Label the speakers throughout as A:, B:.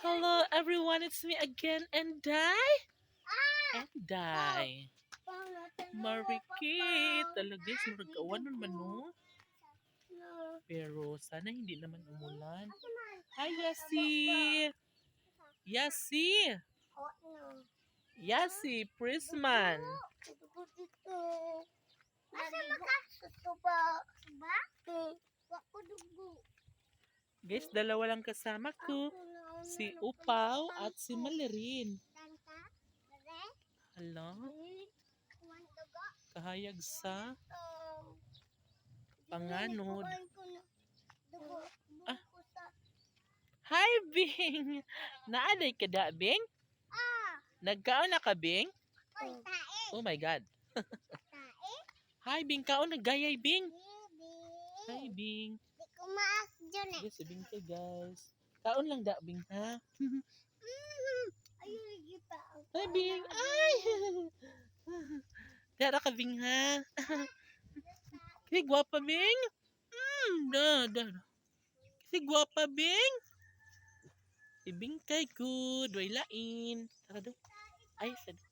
A: Hello everyone, it's me again and Dai. And Dai. Marikit. Talaga, maragawan naman no. Pero sana hindi naman umulan. Hi, Yasi. Yasi. Yasi, Prisman.
B: Asa makasusuba? Suba? Wako dugo.
A: Guys, dalawa lang kasama ko. Si Upaw at si?
B: Dere?
A: Hala, kahayag sa panganod.
B: Na.
A: Ah. Hi, Bing! Naaday ka da, Bing?
B: Ah!
A: Nagkaon na ka, Bing? Oh my God. Hi, Bing. Kaon naggayay, Bing.
B: Bibi!
A: Hi, Bing.
B: Di ko maas dyan eh.
A: Yes, kay guys. Kaon lang da, Bing, ha?
B: Mhm. Ayun, ang
A: Hi, Bing. Ay! Tara ka, Bing, ha? Kasi gwapa, Bing. Mm, da, da. Kasi gwapa, Bing. Si Bing kay good. Way lain. Tara daw. Ay, sad.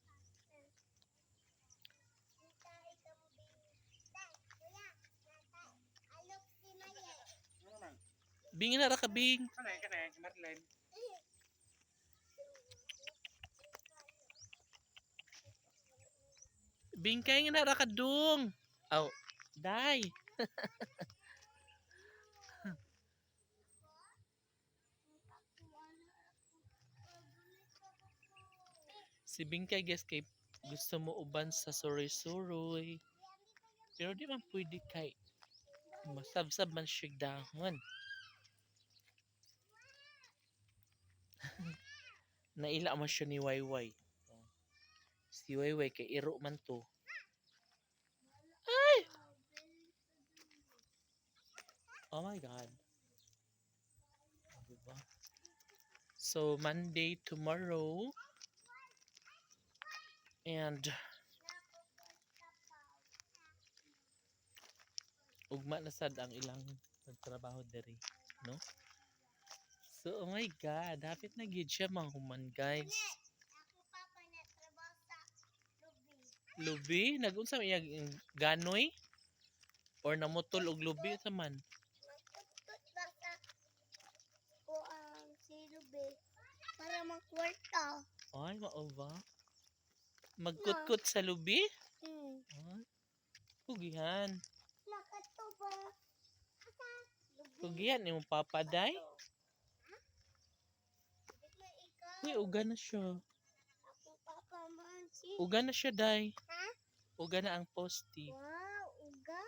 A: Bing, nara ka, Bing.
C: Kanay, kanay, Marlene.
A: Bing, kay nga nara ka, dong. Aw, day. Si Bingkay guys kay gusto mo uban sa suroy-suroy. Pero di man pwede kay masabsab man siya dahon. Naila man siya ni Wayway. Si Wayway kay iro man to. Ay! Oh my God. So, Monday tomorrow. And ugma na sad ang ilang nagtrabaho diri, no? So, oh my God, dapat na gid siya mga human, guys.
B: Lubi.
A: Nagunsa iya ganoy or namutol og lubi sa man.
B: Ko ang si lubi para magkwarta.
A: Ay, mao ba? Magkutkut sa lubi?
B: Hmm.
A: Ay, pugihan.
B: Nakato ba? Asa? Lubi.
A: Pugihan ni mo papaday.
B: Ikaw.
A: Uy, uga na siya. Uga na siya, day.
B: Ha?
A: Uga na ang posti.
B: Wow, uga.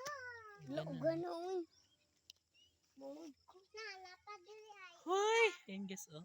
A: Uga
B: Na
A: na.
B: uga ay.
A: Hoy! Ayan guys, oh.